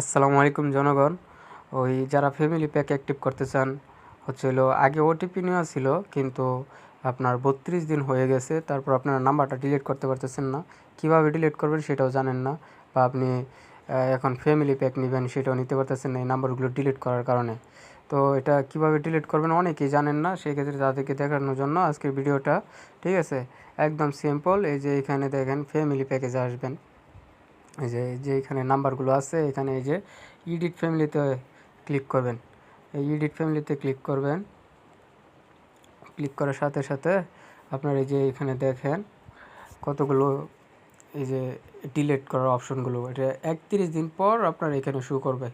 আসসালামু আলাইকুম জনগণ। ওই যারা ফ্যামিলি প্যাক অ্যাক্টিভ করতে চান, হচ্ছে হলো আগে ওটিপি নেওয়া ছিল, কিন্তু আপনার বত্রিশ দিন হয়ে গেছে, তারপর আপনার নাম্বারটা ডিলিট করতে পারতেছেন না। কীভাবে ডিলিট করবেন সেটাও জানেন না, বা আপনি এখন ফ্যামিলি প্যাক নেবেন সেটাও নিতে পারতেছেন না এই নাম্বারগুলো ডিলিট করার কারণে। তো এটা কীভাবে ডিলিট করবেন অনেকেই জানেন না সেই ক্ষেত্রে তাদেরকে দেখানোর জন্য আজকের ভিডিওটা, ঠিক আছে? একদম সিম্পল এই যে এখানে দেখেন ফ্যামিলি প্যাকেজে আসবেন। এই যে যে এখানে নাম্বারগুলো আছে, এখানে এই যে ইডিট ফ্যামিলিতে ক্লিক করবেন। এই ইডিট ফ্যামিলিতে ক্লিক করবেন। ক্লিক করার সাথে সাথে আপনার এই যে এখানে দেখেন কতগুলো এই যে ডিলেট করার অপশনগুলো এটা একত্রিশ দিন পর আপনার এখানে শো করবে।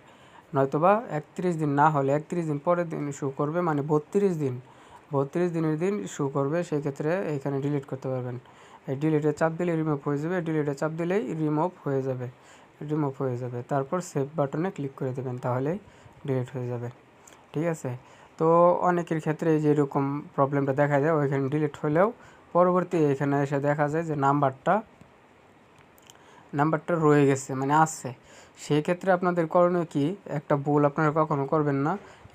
নয়তোবা একত্রিশ দিন না হলে একত্রিশ দিন পরের দিন শো করবে মানে বত্রিশ দিন, বত্রিশ দিনের দিন শো করবে, সেই ক্ষেত্রে এখানে ডিলিট করতে পারবেন। ডিলিটে চাপ দিলে রিমুভ হয়ে যাবে ডিলিটে চাপ দিলেই রিমুভ হয়ে যাবে রিমুভ হয়ে যাবে। তারপর সেভ বাটনে ক্লিক করে দেবেন তাহলেই ডিলিট হয়ে যাবে। ঠিক আছে? তো অনেকের ক্ষেত্রে এই যে এরকম প্রবলেমটা দেখা যায়, ওইখানে ডিলিট হলেও পরবর্তী এখানে এসে দেখা যায় যে নাম্বারটা নাম্বারটা রয়ে গেছে মানে আসছে সেই ক্ষেত্রে আপনাদের করণীয় কি? একটা ভুল আপনারা কখনো করবেন না।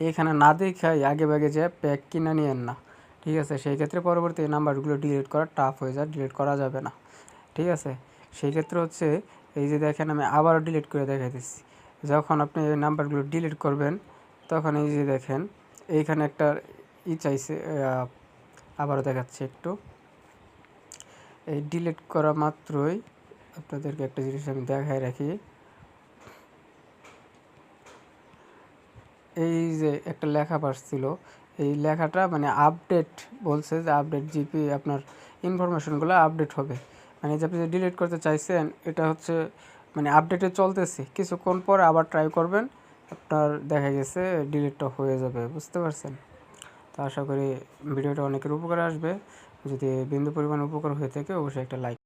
এখানে না দেখাই আগে ভাগে যে প্যাক কিনে নিয়েন না। ঠিক আছে? সেই ক্ষেত্রে পরবর্তী এই নাম্বারগুলো ডিলিট করা টাফ হয়ে যায় ডিলিট করা যাবে না। ঠিক আছে? সেই ক্ষেত্রে হচ্ছে এই যে দেখেন, আমি আবারও ডিলিট করে দেখাই দিচ্ছি। যখন আপনি এই নাম্বারগুলো ডিলিট করবেন, তখন এই যে দেখেন, এইখানে একটা ই চাইছে আবারও দেখাচ্ছি একটু। এই ডিলিট করা মাত্রই আপনাদেরকে একটা জিনিস আমি দেখায় রাখি। এই যে একটা লেখা পাচ্ছিল এই লেখাটা মানে আপডেট বলছে যে আপডেট জিপি আপনার ইনফরমেশনগুলো আপডেট হবে। মানে যে আপনি ডিলিট করতে চাইছেন, এটা হচ্ছে মানে আপডেটে চলতেছে। কিছুক্ষণ পর আবার ট্রাই করবেন, আপনার দেখা গেছে ডিলিটটা হয়ে যাবে, বুঝতে পারছেন? তো আশা করি ভিডিওটা অনেকের উপকার আসবে। যদি বিন্দু পরিমাণ উপকার হয়ে থাকে, অবশ্যই একটা লাইক